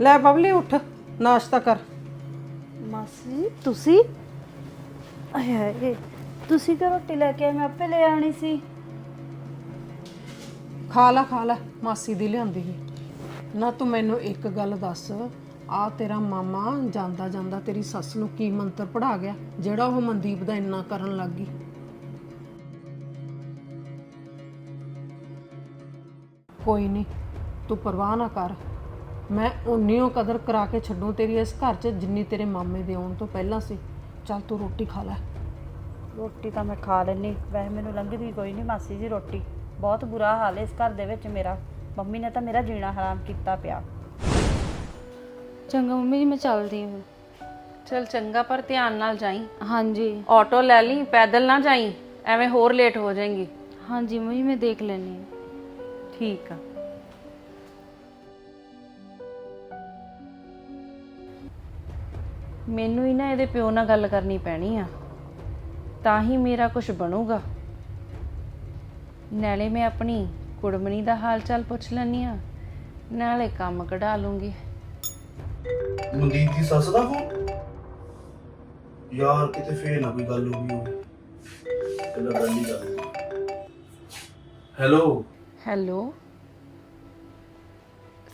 ਲੈ ਬਬਲੀ ਉੱਠ ਨਾਸ਼ਤਾ ਕਰ। ਮਾਸੀ ਤੁਸੀਂ? ਆਏ ਹਾਏ ਤੁਸੀਂ ਕਿ ਰੋਟੀ ਲੈ ਕੇ ਆਏ? ਮੈਂ ਆਪੇ ਲੈ ਆਣੀ ਸੀ। ਖਾ ਲੈ ਖਾ ਲੈ ਮਾਸੀ ਦੀ ਲਿਆਂਦੀ ਸੀ। ਨਾ ਤੂੰ ਮੈਨੂੰ ਇੱਕ ਗੱਲ ਦੱਸ ਆ ਤੇਰਾ ਮਾਮਾ ਜਾਂਦਾ ਜਾਂਦਾ ਤੇਰੀ ਸੱਸ ਨੂੰ ਕੀ ਮੰਤਰ ਪੜਾ ਗਿਆ ਜਿਹੜਾ ਉਹ ਮਨਦੀਪ ਦਾ ਇੰਨਾ ਕਰਨ ਲੱਗ ਗਈ? ਕੋਈ ਨਹੀਂ ਤੂੰ ਪਰਵਾਹ ਨਾ ਕਰ। ਮੈਂ ਉਨੀਓ ਕਦਰ ਕਰਾ ਕੇ ਛੱਡੂ ਤੇਰੀ ਇਸ ਘਰ 'ਚ ਜਿੰਨੀ ਤੇਰੇ ਮਾਮੇ ਦੇ ਆਉਣ ਤੋਂ ਪਹਿਲਾਂ ਸੀ। ਚੱਲ ਤੂੰ ਰੋਟੀ ਖਾ ਲੈ। ਰੋਟੀ ਤਾਂ ਮੈਂ ਖਾ ਲੈਣੀ ਵੈਸੇ ਮੈਨੂੰ ਲੰਘਦੀ ਕੋਈ ਨਹੀਂ ਮਾਸੀ ਜੀ ਰੋਟੀ। ਬਹੁਤ ਬੁਰਾ ਹਾਲ ਹੈ ਇਸ ਘਰ ਦੇ ਵਿੱਚ ਮੇਰਾ। ਮੰਮੀ ਨੇ ਤਾਂ ਮੇਰਾ ਜੀਣਾ ਹਰਾਮ ਕੀਤਾ ਪਿਆ। ਚੰਗਾ ਮੰਮੀ ਜੀ ਮੈਂ ਚੱਲਦੀ ਹਾਂ ਚਲ ਚੰਗਾ ਪਰ ਧਿਆਨ ਨਾਲ ਜਾਈ। ਹਾਂਜੀ। ਆਟੋ ਲੈ ਲਈ ਪੈਦਲ ਨਾ ਜਾਈ। ਐਵੇਂ ਹੋਰ ਲੇਟ ਹੋ ਜਾਏਂਗੀ। ਹਾਂਜੀ ਮੰਮੀ ਜੀ, ਮੈਂ ਦੇਖ ਲੈਣੀ ਹਾਂ। ਠੀਕ ਆ। ਮੈਨੂੰ ਹੀ ਨਾ ਇਹਦੇ ਪਿਓ ਨਾਲ ਗੱਲ ਕਰਨੀ ਪੈਣੀ ਆ। ਤਾਂ ਹੀ ਮੇਰਾ ਕੁਝ ਬਣੂਗਾ। ਨਾਲੇ ਮੈਂ ਆਪਣੀ ਕੁੜਮਣੀ ਦਾ ਹਾਲ ਚਾਲ ਪੁੱਛ ਲੈਣੀ ਆ ਨਾਲੇ ਕੰਮ ਕਢਾ ਲੂੰਗੀ। ਮਨਦੀਪ ਦੀ ਸੱਸ ਦਾ ਫੋਨ? ਯਾਰ ਕਿਤੇ ਫੇਰ ਨਾ ਕੋਈ ਗੱਲ ਹੋ ਗਈ ਹੋਵੇ। ਕਿੰਨਾ ਗੱਲ ਨਹੀਂ ਕਰ ਹੈਲੋ? ਹੈਲੋ?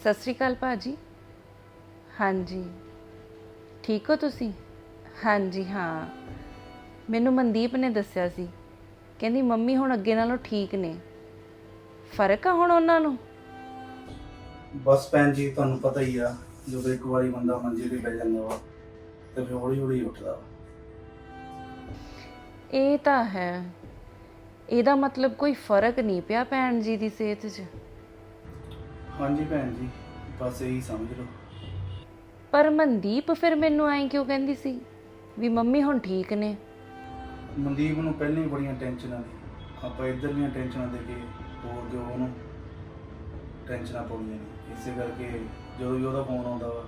ਸਤਿ ਸ਼੍ਰੀ ਅਕਾਲ ਭਾਜੀ ਹਾਂਜੀ। ਠੀਕ ਹੋ ਤੁਸੀਂ? ਹਾਂਜੀ ਹਾਂ। ਮੈਨੂੰ ਮਨਦੀਪ ਨੇ ਦੱਸਿਆ ਸੀ। ਕਹਿੰਦੀ ਮੰਮੀ ਹੁਣ ਅੱਗੇ ਨਾਲੋਂ ਠੀਕ ਨੇ। ਫ਼ਰਕ ਆ ਹੁਣ ਉਹਨਾਂ ਨੂੰ? ਬਸ ਭੈਣ ਜੀ ਤੁਹਾਨੂੰ ਪਤਾ ਹੀ ਆ ਜਦੋਂ ਇੱਕ ਵਾਰੀ ਬੰਦਾ ਮੰਜੇ ਤੇ ਬਹਿ ਜਾਂਦਾ ਵਾ ਤੇ ਫਿਰ ਹੌਲੀ ਹੌਲੀ ਉੱਠਦਾ ਵਾ। ਇਹ ਤਾਂ ਹੈ। ਇਹਦਾ ਮਤਲਬ ਕੋਈ ਫ਼ਰਕ ਨਹੀਂ ਪਿਆ ਭੈਣ ਜੀ ਦੀ ਸਿਹਤ 'ਚ? ਹਾਂਜੀ ਭੈਣ ਜੀ ਬਸ ਇਹੀ ਸਮਝ ਲਓ। ਪਰ ਮਨਦੀਪ ਫਿਰ ਮੈਨੂੰ ਐਂ ਕਿਉਂ ਕਹਿੰਦੀ ਸੀ? ਵੀ ਮੰਮੀ ਹੁਣ ਠੀਕ ਨੇ। ਮਨਦੀਪ ਨੂੰ ਪਹਿਲਾਂ ਹੀ ਬੜੀਆਂ ਟੈਨਸ਼ਨਾਂ ਨੇ। ਆਪਾਂ ਇੱਧਰਲੀਆਂ ਟੈਨਸ਼ਨਾਂ ਦੇ ਕੇ ਹੋਰ ਜੋ ਉਹਨੂੰ ਟੈਨਸ਼ਨਾਂ ਪਾਉਂਦੀਆਂ ਨੇ। ਇਸੇ ਕਰਕੇ ਜਦੋਂ ਵੀ ਉਹਦਾ ਫੋਨ ਆਉਂਦਾ ਵਾ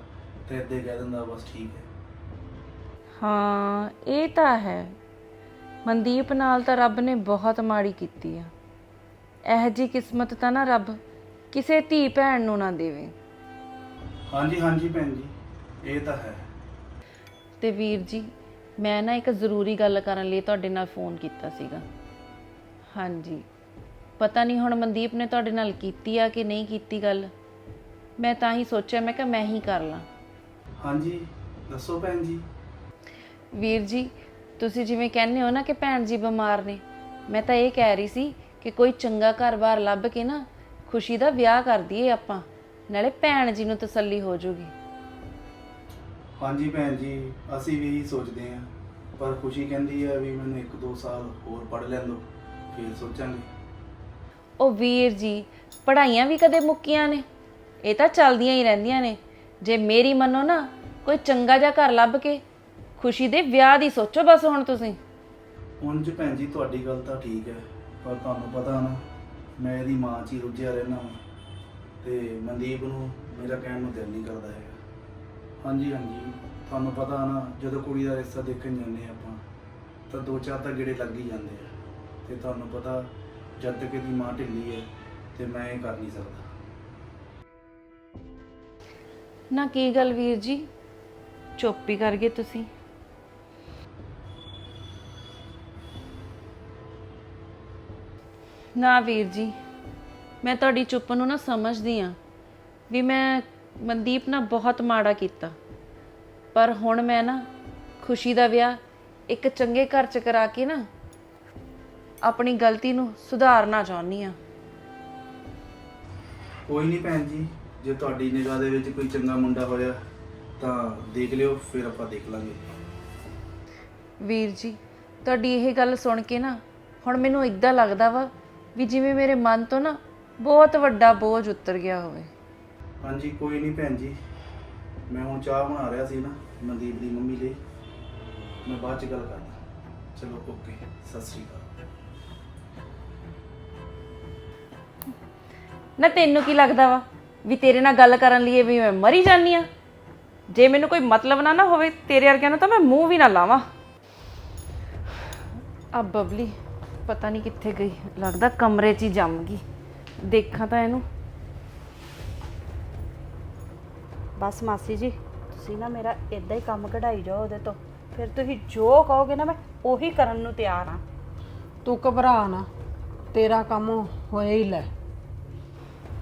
ਤੇ ਹੀ ਕਹਿ ਦਿੰਦਾ ਬਸ ਠੀਕ ਹੈ। ਹਾਂ ਇਹ ਤਾਂ ਹੈ। ਮਨਦੀਪ ਨਾਲ ਤਾਂ ਰੱਬ ਨੇ ਬਹੁਤ ਮਾੜੀ ਕੀਤੀ ਆ। ਇਹ ਜੀ ਕਿਸਮਤ ਤਾਂ ਨਾ ਰੱਬ ਕਿਸੇ ਧੀ ਭੈਣ ਨੂੰ ਨਾ ਦੇਵੇ। ਹਾਂਜੀ ਹਾਂਜੀ ਭੈਣ ਜੀ। ਇਹ ਤਾਂ ਹੈ। ਤੇ ਵੀਰ ਜੀ ਮੈਂ ਨਾ ਇੱਕ ਜ਼ਰੂਰੀ ਗੱਲ ਕਰਨ ਲਈ ਤੁਹਾਡੇ ਨਾਲ ਫੋਨ ਕੀਤਾ ਸੀਗਾ। ਹਾਂਜੀ। ਪਤਾ ਨਹੀਂ ਹੁਣ ਮਨਦੀਪ ਨੇ ਤੁਹਾਡੇ ਨਾਲ ਕੀਤੀ ਆ ਕਿ ਨਹੀਂ ਕੀਤੀ ਗੱਲ। ਮੈਂ ਤਾਂ ਹੀ ਸੋਚਿਆ ਮੈਂ ਕਿਹਾ ਮੈਂ ਹੀ ਕਰ ਲਾਂ। ਹਾਂਜੀ ਦੱਸੋ ਭੈਣ ਜੀ। ਵੀਰ ਜੀ ਤੁਸੀਂ ਜਿਵੇਂ ਕਹਿੰਦੇ ਹੋ ਨਾ ਕਿ ਭੈਣ ਜੀ ਬਿਮਾਰ ਨੇ ਮੈਂ ਤਾਂ ਇਹ ਕਹਿ ਰਹੀ ਸੀ ਕਿ ਕੋਈ ਚੰਗਾ ਘਰ-ਬਾਰ ਲੱਭ ਕੇ ਨਾ ਖੁਸ਼ੀ ਦਾ ਵਿਆਹ ਕਰ ਦਈਏ ਆਪਾਂ ਨਾਲੇ ਭੈਣ ਜੀ ਨੂੰ ਤਸੱਲੀ ਹੋ ਜਾਊਗੀ ਹਾਂਜੀ ਭੈਣ ਜੀ ਅਸੀਂ ਵੀ ਇਹੀ ਸੋਚਦੇ ਹਾਂ। ਪਰ ਖੁਸ਼ੀ ਕਹਿੰਦੀ ਹੈ ਵੀ ਮੈਨੂੰ 1-2 ਸਾਲ ਹੋਰ ਪੜ੍ਹ ਲੈਣ ਦਿਓ ਫਿਰ ਸੋਚਾਂਗੇ। ਉਹ ਵੀਰ ਜੀ ਪੜ੍ਹਾਈਆਂ ਵੀ ਕਦੇ ਮੁੱਕੀਆਂ ਨੇ? ਇਹ ਤਾਂ ਚੱਲਦੀਆਂ ਹੀ ਰਹਿੰਦੀਆਂ ਨੇ। ਜੇ ਮੇਰੀ ਮੰਨੋ ਨਾ ਕੋਈ ਚੰਗਾ ਜਿਹਾ ਘਰ ਲੱਭ ਕੇ ਖੁਸ਼ੀ ਦੇ ਵਿਆਹ ਦੀ ਸੋਚੋ ਬਸ ਹੁਣ ਤੁਸੀਂ। ਉਂਝ ਭੈਣ ਜੀ ਤੁਹਾਡੀ ਗੱਲ ਤਾਂ ਠੀਕ ਹੈ ਪਰ ਤੁਹਾਨੂੰ ਪਤਾ ਨਾ ਮੈਂ ਇਹਦੀ ਮਾਂ 'ਚ ਹੀ ਰੁੱਝਿਆ ਰਹਿਣਾ ਤੇ ਮਨਦੀਪ ਨੂੰ ਮੇਰਾ ਕਹਿਣ ਨੂੰ ਦਿਲ ਨਹੀਂ ਕਰਦਾ ਹੈਗਾ। ਹਾਂਜੀ ਹਾਂਜੀ। ਤੁਹਾਨੂੰ ਪਤਾ ਨਾ, ਜਦੋਂ ਕੁੜੀ ਦਾ ਰਿਸ਼ਤਾ ਦੇਖਣ ਜਾਂਦੇ ਹਾਂ ਆਪਾਂ, ਤਾਂ ਦੋ ਚਾਰ ਤਾਂ ਗੇੜੇ ਲੱਗ ਹੀ ਜਾਂਦੇ ਆ। ਤੇ ਤੁਹਾਨੂੰ ਪਤਾ, ਜਦ ਤੱਕ ਇਹਦੀ ਮਾਂ ਢਿੱਲੀ ਹੈ, ਤੇ ਮੈਂ ਇਹ ਕਰ ਨਹੀਂ ਸਕਦਾ। ਨਾ ਕੀ ਗੱਲ ਵੀਰ ਜੀ? ਚੁੱਪ ਹੀ ਕਰ ਗਏ ਤੁਸੀਂ। ਨਾ ਵੀਰ ਜੀ, ਮੈਂ ਤੁਹਾਡੀ ਚੁੱਪ ਨੂੰ ਨਾ ਸਮਝਦੀ ਆ ਵੀ ਮੈਂ ਮਨਦੀਪ ਨਾਲ ਬਹੁਤ ਮਾੜਾ ਕੀਤਾ। ਪਰ ਹੁਣ ਮੈਂ ਨਾ ਖੁਸ਼ੀ ਦਾ ਵਿਆਹ ਇੱਕ ਚੰਗੇ ਘਰ ਚ ਕਰਾ ਕੇ ਨਾ ਆਪਣੀ ਗਲਤੀ ਨੂੰ ਸੁਧਾਰਨਾ ਚਾਹੁੰਦੀ ਆ ਕੋਈ ਨਹੀਂ ਭੈਣ ਜੀ ਜੇ ਤੁਹਾਡੀ ਨਿਗਾਹ ਦੇ ਵਿੱਚ ਕੋਈ ਚੰਗਾ ਮੁੰਡਾ ਹੋਇਆ ਤਾਂ ਦੇਖ ਲਿਓ ਫਿਰ ਆਪਾਂ ਦੇਖ ਲਾਂਗੇ। ਵੀਰ ਜੀ ਤੁਹਾਡੀ ਇਹ ਗੱਲ ਸੁਣ ਕੇ ਨਾ ਹੁਣ ਮੈਨੂੰ ਇਦਾਂ ਲੱਗਦਾ ਵਾ ਵੀ ਜਿਵੇਂ ਮੇਰੇ ਮਨ ਤੋਂ ਨਾ ਬਹੁਤ ਵੱਡਾ ਬੋਝ ਉਤਰ ਗਿਆ ਹੋਵੇ। ਹਾਂਜੀ, ਕੋਈ ਨਹੀਂ ਭੈਣ ਜੀ। ਮੈਂ ਹੁਣ ਚਾਹ ਬਣਾ ਰਿਹਾ ਸੀ ਨਾ, ਮਨਦੀਪ ਦੀ ਮੰਮੀ ਲਈ। ਮੈਂ ਬਾਅਦ ਚ ਗੱਲ ਕਰਦਾ। ਚਲੋ, ਓਕੇ, ਸਤਿ ਸ੍ਰੀ ਅਕਾਲ। ਨਾ ਤੈਨੂੰ ਕੀ ਲੱਗਦਾ ਵਾ? ਵੀ ਤੇਰੇ ਨਾਲ ਗੱਲ ਕਰਨ ਲਈ ਵੀ ਮੈਂ ਮਰੀ ਜਾਨੀ ਆ? ਜੇ ਮੈਨੂੰ ਕੋਈ ਮਤਲਬ ਨਾ ਨਾ ਹੋਵੇ ਤੇਰੇ ਵਰਗਿਆਂ ਨੂੰ ਤਾਂ ਮੈਂ ਮੂੰਹ ਵੀ ਨਾ ਲਾਵਾਂ। ਆ ਬਬਲੀ, ਪਤਾ ਨਹੀਂ ਕਿੱਥੇ ਗਈ। ਲੱਗਦਾ ਕਮਰੇ 'ਚ ਹੀ ਜੰਮ ਗਈ। ਦੇਖਾਂ ਤਾਂ ਇਹਨੂੰ। ਬਸ ਮਾਸੀ ਜੀ ਤੁਸੀਂ ਨਾ ਮੇਰਾ ਇਦਾਂ ਹੀ ਕੰਮ ਕਢਾਈ ਜਾਓ ਉਹਦੇ ਤੋਂ। ਫਿਰ ਤੁਸੀਂ ਜੋ ਕਹੋਗੇ ਨਾ ਮੈਂ ਉਹੀ ਕਰਨ ਨੂੰ ਤਿਆਰ ਹਾਂ। ਤੂੰ ਘਬਰਾ ਨਾ ਤੇਰਾ ਕੰਮ ਹੋਇਆ ਹੀ ਲੈ।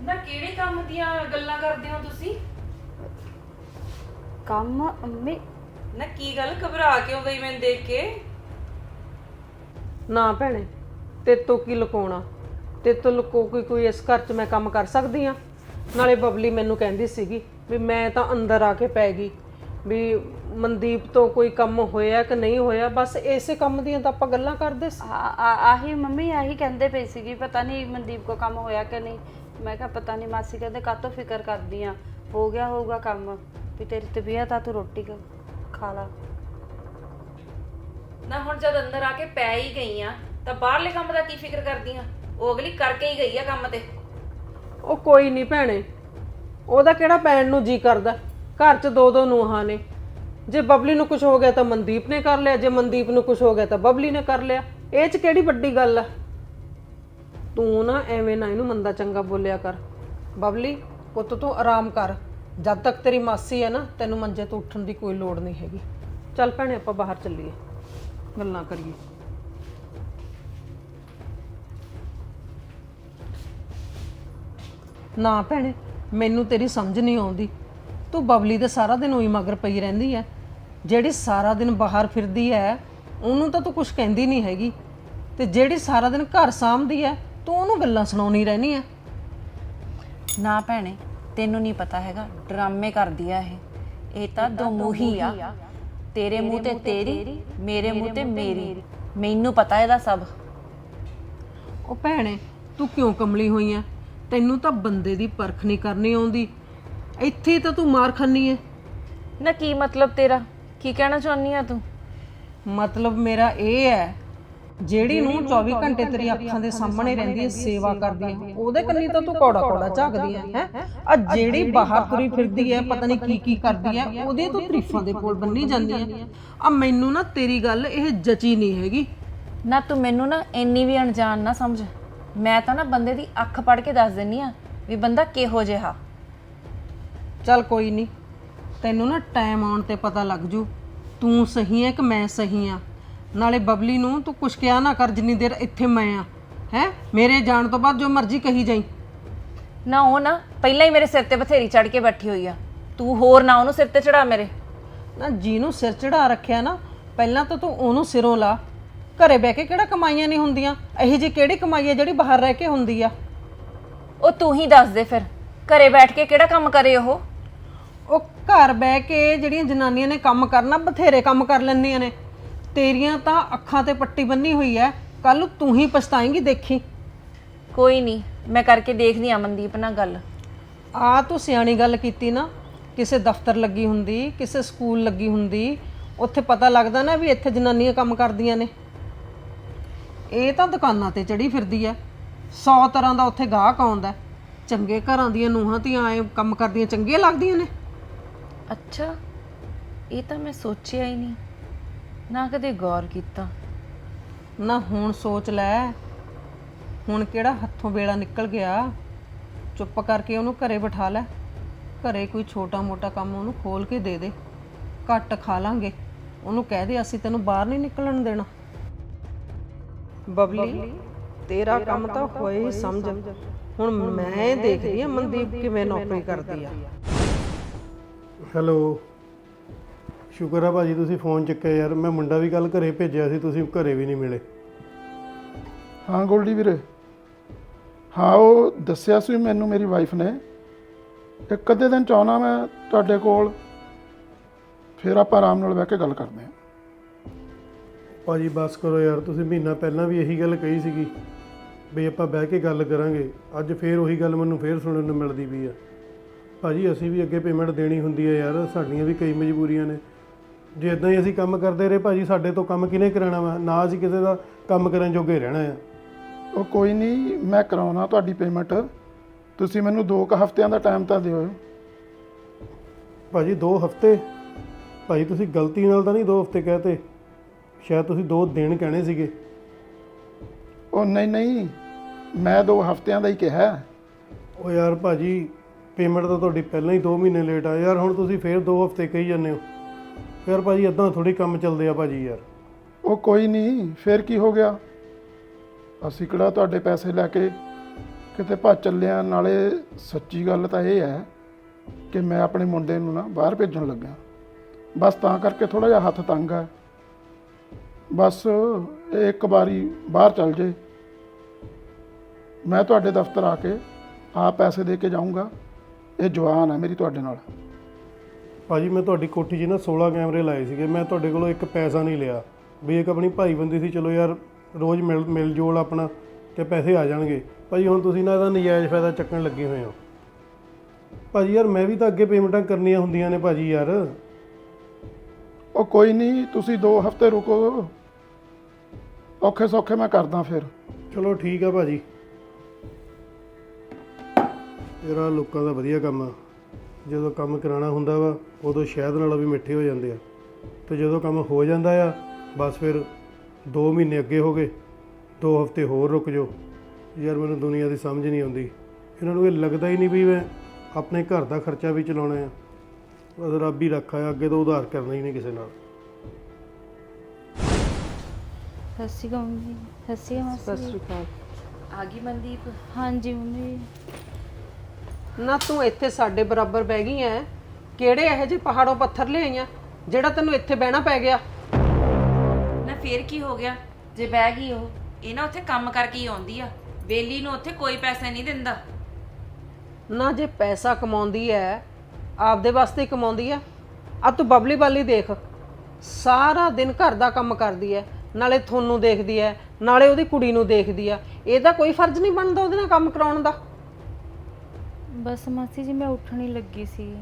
ਨਾ ਕਿਹੜੇ ਕੰਮ ਦੀਆਂ ਗੱਲਾਂ ਕਰਦੇ ਹੋ ਤੁਸੀਂ? ਕੰਮ ਅੰਮੀ ਨਾ ਕੀ ਗੱਲ ਘਬਰਾ ਕਿਉਂ ਗਈ ਮੈਨੂੰ ਦੇਖ ਕੇ? ਨਾ ਭੈਣੇ ਤੇ ਤੋਂ ਕੀ ਲੁਕਾਉਣਾ? ਤੇ ਤੋਂ ਲੁਕੋ ਕੇ ਕੋਈ ਇਸ ਘਰ 'ਚ ਮੈਂ ਕੰਮ ਕਰ ਸਕਦੀ ਆ ਨਾਲੇ ਬਬਲੀ ਮੈਨੂੰ ਕਹਿੰਦੀ ਸੀਗੀ ਵੀ ਮੈਂ ਤਾਂ ਅੰਦਰ ਆ ਕੇ ਪੈ ਗਈ। ਵੀ ਮਨਦੀਪ ਤੋਂ ਕੋਈ ਕੰਮ ਹੋਇਆ ਕਿ ਨਹੀਂ ਹੋਇਆ? ਬਸ ਇਸੇ ਕੰਮ ਦੀਆਂ ਤਾਂ ਆਪਾਂ ਗੱਲਾਂ ਕਰਦੇ ਸੀ। ਆ- ਆ- ਆਹੀ ਮੰਮੀ ਆਹੀ ਕਹਿੰਦੇ ਪਈ ਸੀਗੀ ਪਤਾ ਨਹੀਂ ਮਨਦੀਪ ਕੋ ਕੰਮ ਹੋਇਆ ਕਿ ਨਹੀਂ। ਮੈਂ ਕਿਹਾ ਪਤਾ ਨਹੀਂ ਮਾਸੀ ਕਹਿੰਦੇ ਕਾਤੋਂ ਫਿਕਰ ਕਰਦੀ ਆ? ਹੋ ਗਿਆ ਹੋਊਗਾ ਕੰਮ। ਵੀ ਤੇਰੀ ਤਬੀਅਤ ਆ ਤੂੰ ਰੋਟੀ ਖ- ਖਾ ਲਾ। ਨਾ ਹੁਣ ਜਦ ਅੰਦਰ ਆ ਕੇ ਪੈ ਹੀ ਗਈ ਆ ਤਾਂ ਬਾਹਰਲੇ ਕੰਮ ਦਾ ਕੀ ਫਿਕਰ ਕਰਦੀ ਆ? ਉਹ ਅਗਲੀ ਕਰਕੇ ਹੀ ਗਈ ਆ ਕੰਮ ਤੇ। ਉਹ ਕੋਈ ਨਹੀਂ ਭੈਣੇ। ਉਹਦਾ ਕਿਹੜਾ ਪੈਣ ਨੂੰ ਜੀ ਕਰਦਾ? ਘਰ 'ਚ ਦੋ ਦੋ ਨੂਹਾਂ ਨੇ। ਜੇ ਬਬਲੀ ਨੂੰ ਕੁਝ ਹੋ ਗਿਆ ਤਾਂ ਮਨਦੀਪ ਨੇ ਕਰ ਲਿਆ, ਜੇ ਮਨਦੀਪ ਨੂੰ ਕੁਝ ਹੋ ਗਿਆ ਤਾਂ ਬਬਲੀ ਨੇ ਕਰ ਲਿਆ। ਇਹ 'ਚ ਕਿਹੜੀ ਵੱਡੀ ਗੱਲ ਆ? ਤੂੰ ਨਾ ਐਵੇਂ ਨਾ ਇਹਨੂੰ ਮੰਦਾ ਚੰਗਾ ਬੋਲਿਆ ਕਰ। ਬਬਲੀ, ਪੁੱਤ ਤੂੰ ਆਰਾਮ ਕਰ। ਜਦ ਤੱਕ ਤੇਰੀ ਮਾਸੀ ਹੈ ਨਾ, ਤੈਨੂੰ ਮੰਜੇ ਤੋਂ ਉੱਠਣ ਦੀ ਕੋਈ ਲੋੜ ਨਹੀਂ ਹੈਗੀ। ਚੱਲ ਭੈਣੇ, ਆਪਾਂ ਬਾਹਰ ਚੱਲੀਏ। ਗੱਲਾਂ ਕਰੀਏ। ਨਾ ਭੈਣੇ ਮੈਨੂੰ ਤੇਰੀ ਸਮਝ ਨਹੀਂ ਆਉਂਦੀ। ਤੂੰ ਬਬਲੀ ਦੇ ਸਾਰਾ ਦਿਨ ਉਹੀ ਮਗਰ ਪਈ ਰਹਿੰਦੀ ਐ। ਜਿਹੜੀ ਸਾਰਾ ਦਿਨ ਬਾਹਰ ਫਿਰਦੀ ਐ ਉਹਨੂੰ ਤਾਂ ਤੂੰ ਕੁਝ ਕਹਿੰਦੀ ਨਹੀਂ ਹੈਗੀ। ਤੇ ਜਿਹੜੀ ਸਾਰਾ ਦਿਨ ਘਰ ਸਾਂਭਦੀ ਐ ਤੂੰ ਉਹਨੂੰ ਗੱਲਾਂ ਸੁਣਾਉਣੀ ਰਹਿਣੀ ਐ। ਨਾ ਭੈਣੇ ਤੈਨੂੰ ਨਹੀਂ ਪਤਾ ਹੈਗਾ ਡਰਾਮੇ ਕਰਦੀ ਆ ਇਹ। ਇਹ ਤਾਂ ਦੋ ਮੂੰਹੀ ਆ। ਤੇਰੇ ਮੂੰਹ ਤੇ ਤੇਰੀ ਮੇਰੇ ਮੂੰਹ ਤੇ ਮੇਰੀ। ਮੈਨੂੰ ਪਤਾ ਇਹਦਾ ਸਭ। ਉਹ ਭੈਣੇ ਤੂੰ ਕਿਉਂ ਕਮਲੀ ਹੋਈ ਐ? ਤੈਨੂੰ ਤਾਂ ਬੰਦੇ ਦੀ ਪਰਖ ਨਹੀਂ ਕਰਨੀ ਆਉਂਦੀ। ਇੱਥੇ ਤਾਂ ਤੂੰ ਮਾਰ ਖਾਨੀ ਐ ਨਾ ਕੀ ਮਤਲਬ ਤੇਰਾ? ਕੀ ਕਹਿਣਾ ਚਾਹੁੰਨੀ ਆ ਤੂੰ? ਮਤਲਬ ਮੇਰਾ ਇਹ ਹੈ ਜਿਹੜੀ ਨੂੰ 24 ਘੰਟੇ ਤੇਰੀ ਅੱਖਾਂ ਦੇ ਸਾਹਮਣੇ ਰਹਿੰਦੀ ਹੈ ਸੇਵਾ ਕਰਦੀ ਹੈ ਉਹਦੇ ਕੰਨੀ ਤਾਂ ਤੂੰ ਕੌੜਾ ਕੌੜਾ ਝਾਕਦੀ ਹੈ ਹੈ? ਆ ਜਿਹੜੀ ਬਾਹਰ ਤੁਰੀ ਫਿਰਦੀ ਹੈ ਪਤਾ ਨਹੀਂ ਕੀ ਕੀ ਕਰਦੀ ਹੈ ਉਹਦੇ ਤੋਂ ਤਾਰੀਫਾਂ ਦੇ ਪੁੱਲ ਬੰਨੀ ਜਾਂਦੀ ਹੈ ਆ ਮੈਨੂੰ ਨਾ ਤੇਰੀ ਗੱਲ ਇਹ ਜਚੀ ਨਹੀਂ ਹੈਗੀ। ਨਾ ਤੂੰ ਮੈਨੂੰ ਨਾ ਇੰਨੀ ਵੀ ਅਣਜਾਣ ਨਾ ਸਮਝ। ਮੈਂ ਤਾਂ ਨਾ ਬੰਦੇ ਦੀ ਅੱਖ ਪੜ ਕੇ ਦੱਸ ਦਿੰਨੀ ਆ ਵੀ ਬੰਦਾ ਕਿਹੋ ਜਿਹਾ। ਚੱਲ ਕੋਈ ਨਹੀਂ ਤੈਨੂੰ ਨਾ ਟਾਈਮ ਆਉਣ ਤੇ ਪਤਾ ਲੱਗ ਜੂ। ਤੂੰ ਸਹੀ ਹੈ ਕਿ ਮੈਂ ਸਹੀ ਆ? ਨਾਲੇ ਬਬਲੀ ਨੂੰ ਤੂੰ ਕੁਛ ਕਿਹਾ ਨਾ ਕਰ ਜਿੰਨੀ ਦੇਰ ਇੱਥੇ ਮੈਂ ਆ। ਹੈ? ਮੇਰੇ ਜਾਣ ਤੋਂ ਬਾਅਦ ਜੋ ਮਰਜ਼ੀ ਕਹੀ ਜਾਈ। ਨਾ ਉਹ ਨਾ ਪਹਿਲਾਂ ਹੀ ਮੇਰੇ ਸਿਰ ਤੇ ਬਥੇਰੀ ਚੜ ਕੇ ਬੈਠੀ ਹੋਈ ਆ। ਤੂੰ ਹੋਰ ਨਾ ਉਹਨੂੰ ਸਿਰ ਤੇ ਚੜਾ ਮੇਰੇ। ਨਾ ਜਿਹਨੂੰ ਸਿਰ ਚੜਾ ਰੱਖਿਆ ਨਾ ਪਹਿਲਾਂ ਤਾਂ ਤੂੰ ਉਹਨੂੰ ਸਿਰੋਂ ਲਾ। ਘਰੇ ਬਹਿ ਕੇ ਕਿਹੜਾ ਕਮਾਈਆਂ ਨਹੀਂ ਹੁੰਦੀਆਂ? ਇਹੀ ਜੀ ਕਿਹੜੀ ਕਮਾਈ ਹੈ ਜਿਹੜੀ ਬਾਹਰ ਰਹਿ ਕੇ ਹੁੰਦੀ ਆ? ਉਹ ਤੂੰ ਹੀ ਦੱਸ ਦੇ ਫਿਰ। ਘਰੇ ਬੈਠ ਕੇ ਕਿਹੜਾ ਕੰਮ ਕਰੇ ਉਹ? ਉਹ ਘਰ ਬਹਿ ਕੇ ਜਿਹੜੀਆਂ ਜਨਾਨੀਆਂ ਨੇ ਕੰਮ ਕਰਨਾ ਬਥੇਰੇ ਕੰਮ ਕਰ ਲੈਂਦੀਆਂ ਨੇ। ਤੇਰੀਆਂ ਤਾਂ ਅੱਖਾਂ ਤੇ ਪੱਟੀ ਬੰਨੀ ਹੋਈ ਐ। ਕੱਲ ਤੂੰ ਹੀ ਪਛਤਾਏਂਗੀ ਦੇਖੀ। ਕੋਈ ਨਹੀਂ ਮੈਂ ਕਰਕੇ ਦੇਖਦੀ ਆ ਮਨਦੀਪ ਨਾਲ ਗੱਲ। ਆ ਤੂੰ ਸਿਆਣੀ ਗੱਲ ਕੀਤੀ ਨਾ। ਕਿਸੇ ਦਫ਼ਤਰ ਲੱਗੀ ਹੁੰਦੀ ਕਿਸੇ ਸਕੂਲ ਲੱਗੀ ਹੁੰਦੀ ਉੱਥੇ ਪਤਾ ਲੱਗਦਾ ਨਾ ਵੀ ਇੱਥੇ ਜਨਾਨੀਆਂ ਕੰਮ ਕਰਦੀਆਂ ਨੇ। ਇਹ ਤਾਂ ਦੁਕਾਨਾਂ ਤੇ ਚੜੀ ਫਿਰਦੀ ਐ 100 ਤਰ੍ਹਾਂ ਦਾ ਉੱਥੇ ਗਾਹਕ ਆਉਂਦਾ। ਹੈ। ਚੰਗੇ ਘਰਾਂ ਦੀਆਂ ਨੂੰਹਾਂ ਧੀਆਂ ਐ ਕੰਮ ਕਰਦੀਆਂ ਚੰਗੀਆਂ ਲੱਗਦੀਆਂ ਨੇ। ਅੱਛਾ ਇਹ ਤਾਂ ਮੈਂ ਸੋਚਿਆ ਹੀ ਨਹੀਂ। ਨਾ ਕਦੇ ਗੌਰ ਕੀਤਾ। ਨਾ ਹੁਣ ਸੋਚ ਲੈ। ਹੁਣ ਕਿਹੜਾ ਹੱਥੋਂ ਵੇਲਾ ਨਿਕਲ ਗਿਆ। ਚੁੱਪ ਕਰਕੇ ਉਹਨੂੰ ਘਰੇ ਬਿਠਾ ਲੈ। ਘਰੇ ਕੋਈ ਛੋਟਾ ਮੋਟਾ ਕੰਮ ਉਹਨੂੰ ਖੋਲ ਕੇ ਦੇ ਦੇ। ਘੱਟ ਖਾ ਲਾਂਗੇ। ਉਹਨੂੰ ਕਹਿ ਦੇ ਅਸੀਂ ਤੈਨੂੰ ਬਾਹਰ ਨਹੀਂ ਨਿਕਲਣ ਦੇਣਾ। ਬਬਲੀ ਤੇਰਾ ਕੰਮ ਤਾਂ ਹੋਏ ਹੀ ਸਮਝ। ਹੁਣ ਮੈਂ ਦੇਖਦੀ ਆ ਮਨਦੀਪ ਕਿਵੇਂ ਨੌਕਰੀ ਕਰਦੀ ਆ। ਹੈਲੋ। ਸ਼ੁਕਰ ਆ ਭਾਜੀ ਤੁਸੀਂ ਫੋਨ ਚੱਕਿਆ ਯਾਰ। ਮੈਂ ਮੁੰਡਾ ਵੀ ਕੱਲ ਘਰੇ ਭੇਜਿਆ ਸੀ ਤੁਸੀਂ ਘਰੇ ਵੀ ਨਹੀਂ ਮਿਲੇ। ਹਾਂ ਗੋਲਡੀ ਵੀਰੇ। ਹਾਂ ਉਹ ਦੱਸਿਆ ਸੀ ਮੈਨੂੰ ਮੇਰੀ ਵਾਈਫ ਨੇ। ਇੱਕ ਅੱਧੇ ਦਿਨ ਚਾਹਣਾ ਮੈਂ ਤੁਹਾਡੇ ਕੋਲ। ਫਿਰ ਆਪਾਂ ਆਰਾਮ ਨਾਲ ਬਹਿ ਕੇ ਗੱਲ ਕਰਦੇ ਹਾਂ। ਭਾਜੀ ਬਸ ਕਰੋ ਯਾਰ ਤੁਸੀਂ ਮਹੀਨਾ ਪਹਿਲਾਂ ਵੀ ਇਹੀ ਗੱਲ ਕਹੀ ਸੀਗੀ ਵੀ ਆਪਾਂ ਬਹਿ ਕੇ ਗੱਲ ਕਰਾਂਗੇ। ਅੱਜ ਫੇਰ ਉਹੀ ਗੱਲ ਮੈਨੂੰ ਫੇਰ ਸੁਣਨ ਨੂੰ ਮਿਲਦੀ ਵੀ ਆ। ਭਾਜੀ ਅਸੀਂ ਵੀ ਅੱਗੇ ਪੇਮੈਂਟ ਦੇਣੀ ਹੁੰਦੀ ਹੈ ਯਾਰ ਸਾਡੀਆਂ ਵੀ ਕਈ ਮਜਬੂਰੀਆਂ ਨੇ। ਜੇ ਇਦਾਂ ਹੀ ਅਸੀਂ ਕੰਮ ਕਰਦੇ ਰਹੇ ਭਾਜੀ ਸਾਡੇ ਤੋਂ ਕੰਮ ਕਿਹਨੇ ਕਰਾਉਣਾ ਵਾ? ਨਾ ਅਸੀਂ ਕਿਸੇ ਦਾ ਕੰਮ ਕਰਨ ਜੋਗੇ ਰਹਿਣਾ ਆ। ਉਹ ਕੋਈ ਨਹੀਂ ਮੈਂ ਕਰਾਉਣਾ ਤੁਹਾਡੀ ਪੇਮੈਂਟ ਤੁਸੀਂ ਮੈਨੂੰ 2 ਕੁ ਹਫ਼ਤਿਆਂ ਦਾ ਟਾਈਮ ਤਾਂ ਦਿਓ। ਭਾਜੀ 2 ਹਫ਼ਤੇ? ਭਾਜੀ ਤੁਸੀਂ ਗਲਤੀ ਨਾਲ ਤਾਂ ਨਹੀਂ 2 ਹਫ਼ਤੇ ਕਹਤੇ ਸ਼ਾਇਦ ਤੁਸੀਂ 2 ਦਿਨ ਕਹਿਣੇ ਸੀਗੇ। ਉਹ ਨਹੀਂ ਨਹੀਂ ਮੈਂ 2 ਹਫ਼ਤਿਆਂ ਦਾ ਹੀ ਕਿਹਾ। ਉਹ ਯਾਰ ਭਾਜੀ ਪੇਮੈਂਟ ਤਾਂ ਤੁਹਾਡੀ ਪਹਿਲਾਂ ਹੀ 2 ਮਹੀਨੇ ਲੇਟ ਆ। ਯਾਰ ਹੁਣ ਤੁਸੀਂ ਫੇਰ 2 ਹਫ਼ਤੇ ਕਹੀ ਜਾਂਦੇ ਹੋ। ਯਾਰ ਭਾਜੀ ਇਦਾਂ ਥੋੜੀ ਕੰਮ ਚੱਲਦੇ ਆ ਭਾਜੀ ਯਾਰ। ਉਹ ਕੋਈ ਨਹੀਂ ਫੇਰ ਕੀ ਹੋ ਗਿਆ? ਅਸੀਂ ਕਿਹੜਾ ਤੁਹਾਡੇ ਪੈਸੇ ਲੈ ਕੇ ਕਿਤੇ ਭੱਜ ਚੱਲੇ ਆ? ਨਾਲੇ ਸੱਚੀ ਗੱਲ ਤਾਂ ਇਹ ਹੈ ਕਿ ਮੈਂ ਆਪਣੇ ਮੁੰਡੇ ਨੂੰ ਨਾ ਬਾਹਰ ਭੇਜਣ ਲੱਗਾ ਬਸ ਤਾਂ ਕਰਕੇ ਥੋੜਾ ਜਿਹਾ ਹੱਥ ਤੰਗ ਹੈ ਬਸ ਇਹ ਇੱਕ ਵਾਰੀ ਬਾਹਰ ਚੱਲ ਜੇ। ਮੈਂ ਤੁਹਾਡੇ ਦਫ਼ਤਰ ਆ ਕੇ ਆ ਪੈਸੇ ਦੇ ਕੇ ਜਾਊਂਗਾ। ਇਹ ਜਵਾਨ ਹੈ ਮੇਰੀ ਤੁਹਾਡੇ ਨਾਲ। ਭਾਜੀ ਮੈਂ ਤੁਹਾਡੀ ਕੋਠੀ 'ਚ ਨਾ 16 ਕੈਮਰੇ ਲਾਏ ਸੀਗੇ। ਮੈਂ ਤੁਹਾਡੇ ਕੋਲੋਂ ਇੱਕ ਪੈਸਾ ਨਹੀਂ ਲਿਆ। ਵੀ ਇੱਕ ਆਪਣੀ ਭਾਈ ਬੰਦੀ ਸੀ ਚਲੋ ਯਾਰ ਰੋਜ਼ ਮਿਲ ਮਿਲ ਜੋਲ ਆਪਣਾ ਤੇ ਪੈਸੇ ਆ ਜਾਣਗੇ। ਭਾਜੀ ਹੁਣ ਤੁਸੀਂ ਨਾ ਇਹਦਾ ਨਜਾਇਜ਼ ਫਾਇਦਾ ਚੱਕਣ ਲੱਗੇ ਹੋਏ ਹੋ। ਭਾਜੀ ਯਾਰ ਮੈਂ ਵੀ ਤਾਂ ਅੱਗੇ ਪੇਮੈਂਟਾਂ ਕਰਨੀਆਂ ਹੁੰਦੀਆਂ ਨੇ ਭਾਜੀ ਯਾਰ। ਉਹ ਕੋਈ ਨਹੀਂ ਤੁਸੀਂ 2 ਹਫ਼ਤੇ ਰੁਕੋ। ਔਖੇ ਸੌਖੇ ਮੈਂ ਕਰਦਾ ਫਿਰ। ਚਲੋ ਠੀਕ ਆ ਭਾਜੀ। ਤੇਰਾ ਲੋਕਾਂ ਦਾ ਵਧੀਆ ਕੰਮ ਆ। ਜਦੋਂ ਕੰਮ ਕਰਾਉਣਾ ਹੁੰਦਾ ਵਾ, ਉਦੋਂ ਸ਼ਹਿਦ ਨਾਲੋਂ ਵੀ ਮਿੱਠੇ ਹੋ ਜਾਂਦੇ ਆ। ਤੇ ਜਦੋਂ ਕੰਮ ਹੋ ਜਾਂਦਾ ਆ, ਬਸ ਫਿਰ 2 ਮਹੀਨੇ ਅੱਗੇ ਹੋ ਗਏ 2 ਹਫ਼ਤੇ ਹੋਰ ਰੁਕ ਜਾਓ। ਯਾਰ ਮੈਨੂੰ ਦੁਨੀਆ ਦੀ ਸਮਝ ਨਹੀਂ ਆਉਂਦੀ। ਇਹਨਾਂ ਨੂੰ ਇਹ ਲੱਗਦਾ ਹੀ ਨਹੀਂ ਵੀ ਮੈਂ ਆਪਣੇ ਘਰ ਦਾ ਖਰਚਾ ਵੀ ਚਲਾਉਣਾ ਆ। ਰੱਬ ਹੀ ਰੱਖਾ ਆ, ਅੱਗੇ ਤੋਂ ਉਧਾਰ ਕਰਨਾ ਹੀ ਨਹੀਂ ਕਿਸੇ ਨਾਲ। ਸਤਿ ਸ਼੍ਰੀ ਅਕਾਲ ਮੰਮੀ ਸਤਿ ਸ਼੍ਰੀ ਅਕਾਲ ਸਤਿ ਮਾਸੀ ਸ਼੍ਰੀ ਅਕਾਲ। ਆ ਗਈ ਮਨਦੀਪ? ਹਾਂਜੀ ਮੰਮੀ। ਨਾ ਤੂੰ ਇੱਥੇ ਸਾਡੇ ਬਰਾਬਰ ਬਹਿ ਗਈ ਐ। ਕਿਹੜੇ ਇਹੋ ਜਿਹੇ ਪਹਾੜੋਂ ਪੱਥਰ ਲਿਆਈਆਂ ਜਿਹੜਾ ਤੈਨੂੰ ਇੱਥੇ ਬਹਿਣਾ ਪੈ ਗਿਆ। ਨਾ ਫੇਰ ਕੀ ਹੋ ਗਿਆ? ਜੇ ਬਹਿ ਗਈ ਉਹ ਇਹ ਨਾ ਉੱਥੇ ਕੰਮ ਕਰਕੇ ਹੀ ਆਉਂਦੀ ਆ। ਵੇਲੀ ਨੂੰ ਉੱਥੇ ਕੋਈ ਪੈਸਾ ਨਹੀਂ ਦਿੰਦਾ। ਨਾ ਜੇ ਪੈਸਾ ਕਮਾਉਂਦੀ ਐ ਆਪਦੇ ਵਾਸਤੇ ਹੀ ਕਮਾਉਂਦੀ ਐ। ਆ ਤੂੰ ਬਬਲੀ ਵਾਲੀ ਦੇਖ। ਸਾਰਾ ਦਿਨ ਘਰ ਦਾ ਕੰਮ ਕਰਦੀ ਐ। ਨਾਲੇ ਤੁਹਾਨੂੰ ਦੇਖਦੀ ਐ ਨਾਲੇ ਉਹਦੀ ਕੁੜੀ ਨੂੰ ਦੇਖਦੀ ਆ। ਇਹਦਾ ਕੋਈ ਫਰਜ਼ ਨਹੀਂ ਬਣਦਾ ਉਹਦੇ ਨਾਲ ਕੰਮ ਕਰਾਉਣ ਦਾ। ਬਸ ਮਾਸੀ ਜੀ ਮੈਂ ਉੱਠਣ ਹੀ ਲੱਗੀ ਸੀ।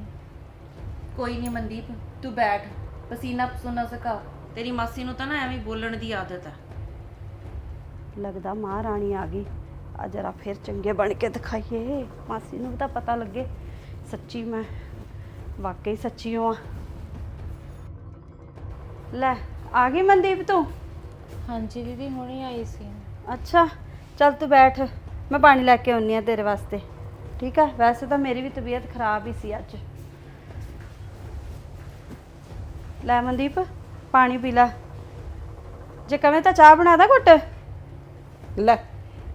ਕੋਈ ਨਹੀਂ ਮਨਦੀਪ ਤੂੰ ਬੈਠ। ਪਸੀਨਾ ਪਸੂਨਾ ਸਕਾ ਤੇਰੀ ਮਾਸੀ ਨੂੰ ਤਾਂ ਨਾ ਐਵੇਂ ਬੋਲਣ ਦੀ ਆਦਤ ਆ ਲੱਗਦਾ ਮਹਾਰਾਣੀ ਆ ਗਈ। ਆ ਜਰਾ ਫਿਰ ਚੰਗੇ ਬਣ ਕੇ ਦਿਖਾਈਏ। ਮਾਸੀ ਨੂੰ ਵੀ ਤਾਂ ਪਤਾ ਲੱਗੇ। ਸੱਚੀ ਮੈਂ ਵਾਕਈ ਸੱਚੀ ਹਾਂ ਲੈ ਆ ਗਈ ਮਨਦੀਪ ਤੂੰ? ਹਾਂਜੀ ਦੀਦੀ ਹੁਣੇ ਆਈ ਸੀ। ਅੱਛਾ ਚੱਲ ਤੂੰ ਬੈਠ। ਮੈਂ ਪਾਣੀ ਲੈ ਕੇ ਆਉਣੀ ਆ ਤੇਰੇ ਵਾਸਤੇ। ਠੀਕ ਆ? ਵੈਸੇ ਤਾਂ ਮੇਰੀ ਵੀ ਤਬੀਅਤ ਖਰਾਬ ਹੀ ਸੀ ਅੱਜ। ਲੈ ਮਨਦੀਪ ਪਾਣੀ ਪੀ ਲੈ। ਜੇ ਕਵੇਂ ਤਾਂ ਚਾਹ ਬਣਾ ਦਾ ਘੁੱਟ। ਲੈ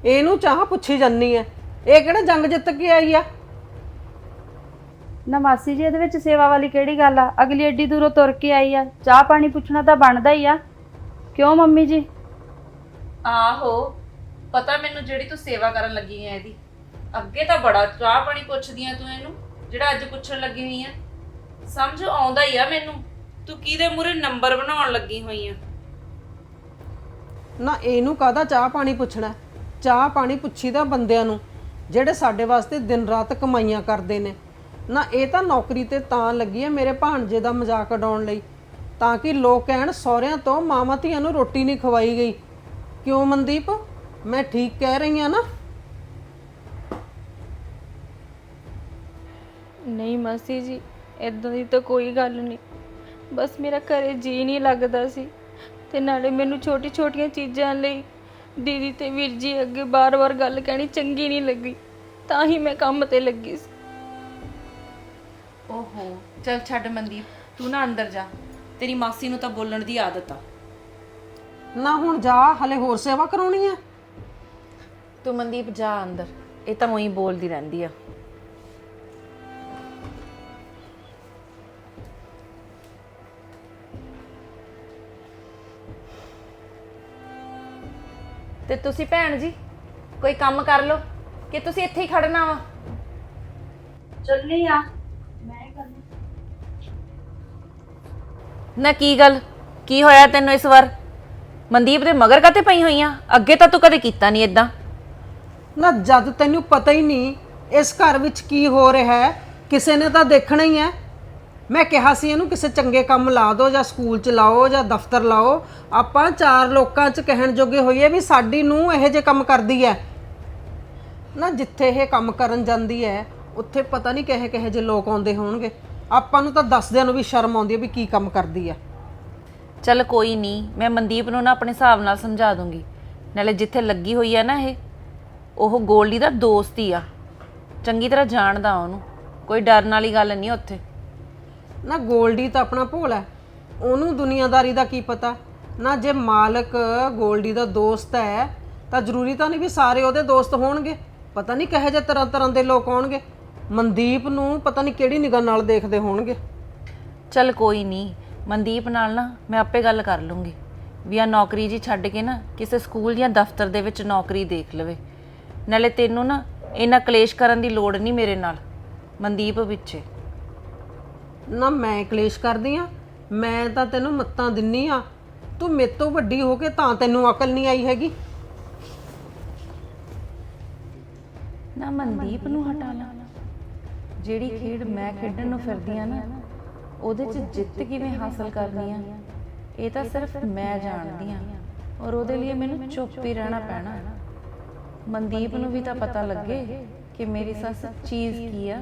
ਇਹਨੂੰ ਚਾਹ ਪੁੱਛੀ ਜੰਨੀ ਐ। ਇਹ ਕਿਹੜਾ ਜੰਗ ਜਿੱਤ ਕੇ ਆਈ ਆ? ਨਾ ਮਾਸੀ ਜੀ ਇਹਦੇ ਵਿੱਚ ਸੇਵਾ ਵਾਲੀ ਕਿਹੜੀ ਗੱਲ ਆ? ਅਗਲੀ ਏਡੀ ਦੂਰੋਂ ਤੁਰ ਕੇ ਆਈ ਆ। ਚਾਹ ਪਾਣੀ ਪੁੱਛਣਾ ਤਾਂ ਬਣਦਾ ਹੀ ਆ। ਕਿਉਂ ਮੰਮੀ ਜੀ? ਆਹੋ ਪਤਾ ਮੈਨੂੰ ਜਿਹੜੀ ਤੂੰ ਸੇਵਾ ਕਰਨ ਲੱਗੀ ਐ ਇਹਦੀ। ਅੱਗੇ ਤਾਂ ਬੜਾ ਚਾਹ ਪਾਣੀ ਪੁੱਛਦੀ ਆ ਤੂੰ ਇਹਨੂੰ ਜਿਹੜਾ ਅੱਜ ਪੁੱਛਣ ਲੱਗੀ ਹੋਈ ਆ ਸਮਝ ਆਉਂਦਾ ਹੀ ਆ ਮੈਨੂੰ ਤੂੰ ਕਿਹਦੇ ਮੂਰੇ ਨੰਬਰ ਬਣਾਉਣ ਲੱਗੀ ਹੋਈ ਆ? ਨਾ ਇਹਨੂੰ ਕਾਹਦਾ ਚਾਹ ਪਾਣੀ ਪੁੱਛਣਾ? ਚਾਹ ਪਾਣੀ ਪੁੱਛੀਦਾ ਬੰਦਿਆਂ ਨੂੰ ਜਿਹੜੇ ਸਾਡੇ ਵਾਸਤੇ ਦਿਨ ਰਾਤ ਕਮਾਈਆਂ ਕਰਦੇ ਨੇ। ਨਾ ਇਹ ਤਾਂ ਨੌਕਰੀ ਤੇ ਤਾਂ ਲੱਗੀ ਹੈ ਮੇਰੇ ਭਾਣਜੇ ਦਾ ਮਜ਼ਾਕ ਉਡਾਉਣ ਲਈ। ਤਾਂ ਕਿ ਲੋਕ ਕਹਿਣ ਸਹੁਰਿਆਂ ਤੋਂ ਮਾਵਾਂ ਧੀਆਂ ਨੂੰ ਰੋਟੀ ਨਹੀਂ ਖਵਾਈ ਗਈ। ਕਿਉਂ ਮਨਦੀਪ? ਮੈਂ ਠੀਕ ਕਹਿ ਰਹੀ ਹਾਂ ਨਾ? ਨਹੀਂ ਮਾਸੀ ਜੀ ਇਦਾਂ ਦੀ ਤਾਂ ਕੋਈ ਗੱਲ ਨਹੀਂ। ਬਸ ਮੇਰਾ ਘਰੇ ਜੀ ਨਹੀਂ ਲੱਗਦਾ ਸੀ। ਤੇ ਨਾਲੇ ਮੈਨੂੰ ਛੋਟੀ ਛੋਟੀਆਂ ਚੀਜ਼ਾਂ ਲਈ ਦੀਦੀ ਤੇ ਵੀਰ ਜੀ ਅੱਗੇ ਬਾਰ-ਬਾਰ ਗੱਲ ਕਹਿਣੀ ਚੰਗੀ ਨਹੀਂ ਲੱਗੀ। ਤਾਂ ਹੀ ਮੈਂ ਕੰਮ ਤੇ ਲੱਗੀ ਸੀ। ਓਹੋ ਚੱਲ ਛੱਡ ਮਨਦੀਪ ਤੂੰ ਨਾ ਅੰਦਰ ਜਾ। ਤੇਰੀ ਮਾਸੀ ਨੂੰ ਤਾਂ ਬੋਲਣ ਦੀ ਆਦਤ ਆ। ਨਾ ਹੁਣ ਜਾ ਹਲੇ ਹੋਰ ਸੇਵਾ ਕਰਾਉਣੀ ਹੈ ਤੂੰ ਮਨਦੀਪ ਜਾ ਅੰਦਰ ਇਹ ਤਾਂ ਉਹੀ ਬੋਲਦੀ ਰਹਿੰਦੀ ਆ। ਤੇ ਤੁਸੀਂ ਭੈਣ ਜੀ ਕੋਈ ਕੰਮ ਕਰ ਲਓ ਕਿ ਤੁਸੀਂ ਇੱਥੇ ਹੀ ਖੜਨਾ ਵਾ? ਚੱਲਨੀ ਆ। ਨਾ ਕੀ ਗੱਲ? ਕੀ ਹੋਇਆ ਤੈਨੂੰ ਇਸ ਵਾਰ? ਮਨਦੀਪ ਦੇ ਮਗਰ ਕਾਤੇ ਪਈ ਹੋਈਆਂ ਅੱਗੇ ਤਾਂ ਤੂੰ ਕਦੇ ਕੀਤਾ ਨਹੀਂ ਇਦਾਂ ਨਾ, ਜਦ ਤੈਨੂੰ ਪਤਾ ਹੀ ਨਹੀਂ ਇਸ ਘਰ ਵਿੱਚ ਕੀ ਹੋ ਰਿਹਾ ਹੈ, ਕਿਸੇ ਨੇ ਤਾਂ ਦੇਖਣਾ ਹੀ ਹੈ। ਮੈਂ ਕਿਹਾ ਸੀ ਇਹਨੂੰ ਕਿਸੇ ਚੰਗੇ ਕੰਮ ਲਾ ਦਿਓ ਜਾਂ ਸਕੂਲ ਚ ਲਾਓ ਜਾਂ ਦਫ਼ਤਰ ਲਾਓ। ਆਪਾਂ ਚਾਰ ਲੋਕਾਂ ਚ ਕਹਿਣ ਜੋਗੇ ਹੋਈਏ ਵੀ ਸਾਡੀ ਨੂੰ ਇਹੋ ਜਿਹੇ ਕੰਮ ਕਰਦੀ ਹੈ। ਨਾ, ਜਿੱਥੇ ਇਹ ਕੰਮ ਕਰਨ ਜਾਂਦੀ ਹੈ, ਉੱਥੇ ਪਤਾ ਨਹੀਂ ਕਿਹੇ ਕਿਹੇ ਜਿਹੇ ਲੋਕ ਆਉਂਦੇ ਹੋਣਗੇ। ਆਪਾਂ ਨੂੰ ਤਾਂ ਦੱਸਦਿਆਂ ਨੂੰ ਵੀ ਸ਼ਰਮ ਆਉਂਦੀ ਹੈ ਵੀ ਕੀ ਕੰਮ ਕਰਦੀ ਹੈ ਚੱਲ ਕੋਈ ਨਹੀਂ ਮੈਂ ਮਨਦੀਪ ਨੂੰ ਨਾ ਆਪਣੇ ਹਿਸਾਬ ਨਾਲ ਸਮਝਾ ਦੂੰਗੀ। ਨਾਲੇ ਜਿੱਥੇ ਲੱਗੀ ਹੋਈ ਆ ਨਾ ਇਹ ਉਹ ਗੋਲਡੀ ਦਾ ਦੋਸਤ ਹੀ ਆ। ਚੰਗੀ ਤਰ੍ਹਾਂ ਜਾਣਦਾ ਉਹਨੂੰ ਕੋਈ ਡਰਨ ਵਾਲੀ ਗੱਲ ਨਹੀਂ ਉੱਥੇ। ਨਾ ਗੋਲਡੀ ਤਾਂ ਆਪਣਾ ਭੋਲਾ ਹੈ। ਉਹਨੂੰ ਦੁਨੀਆਦਾਰੀ ਦਾ ਕੀ ਪਤਾ? ਨਾ ਜੇ ਮਾਲਕ ਗੋਲਡੀ ਦਾ ਦੋਸਤ ਹੈ ਤਾਂ ਜ਼ਰੂਰੀ ਤਾਂ ਨਹੀਂ ਵੀ ਸਾਰੇ ਉਹਦੇ ਦੋਸਤ ਹੋਣਗੇ। ਪਤਾ ਨਹੀਂ ਕਹੇ ਜਿਹੇ ਤਰ੍ਹਾਂ ਤਰ੍ਹਾਂ ਦੇ ਲੋਕ ਹੋਣਗੇ ਮਨਦੀਪ ਨੂੰ ਪਤਾ ਨਹੀਂ ਕਿਹੜੀ ਨਿਗਾਹ ਨਾਲ ਦੇਖਦੇ ਹੋਣਗੇ। ਚੱਲ ਕੋਈ ਨਹੀਂ ਮਨਦੀਪ ਨਾਲ ਨਾ ਮੈਂ ਆਪੇ ਗੱਲ ਕਰ ਲੂੰਗੀ। ਵੀ ਆ ਨੌਕਰੀ ਜੀ ਛੱਡ ਕੇ ਨਾ ਕਿਸੇ ਸਕੂਲ ਜਾਂ ਦਫ਼ਤਰ ਦੇ ਵਿੱਚ ਨੌਕਰੀ ਦੇਖ ਲਵੇ। ਨਾਲੇ ਤੈਨੂੰ ਨਾ ਇੰਨਾ ਕਲੇਸ਼ ਕਰਨ ਦੀ ਲੋੜ ਨਹੀਂ ਮੇਰੇ ਨਾਲ ਮਨਦੀਪ ਪਿੱਛੇ। ਨਾ ਮੈਂ ਕਲੇਸ਼ ਕਰਦੀ ਆ ਮੈਂ ਤਾਂ ਤੈਨੂੰ ਮੱਤਾਂ ਦਿੰਨੀ ਆ। ਤੂੰ ਮੇਰੇ ਤੋਂ ਵੱਡੀ ਹੋ ਕੇ ਤਾਂ ਤੈਨੂੰ ਅਕਲ ਨਹੀਂ ਆਈ ਹੈਗੀ। ਨਾ ਮਨਦੀਪ ਨੂੰ ਹਟਾ ਲਾ। ਜਿਹੜੀ ਖੇਡ ਮੈਂ ਖੇਡਣ ਨੂੰ ਫਿਰਦੀ ਆ ਨਾ, ਉਹਦੇ 'ਚ ਜਿੱਤ ਕਿਵੇਂ ਹਾਸਲ ਕਰਨੀ ਆ? ਇਹ ਤਾਂ ਸਿਰਫ ਮੈਂ ਜਾਣਦੀ ਆ ਔਰ ਉਹਦੇ ਲਈ ਮੈਨੂੰ ਚੁੱਪ ਹੀ ਰਹਿਣਾ ਪੈਣਾ। ਮਨਦੀਪ ਨੂੰ ਵੀ ਤਾਂ ਪਤਾ ਲੱਗੇ ਕਿ ਮੇਰੀ ਸੱਸ ਚੀਜ਼ ਕੀ ਆ?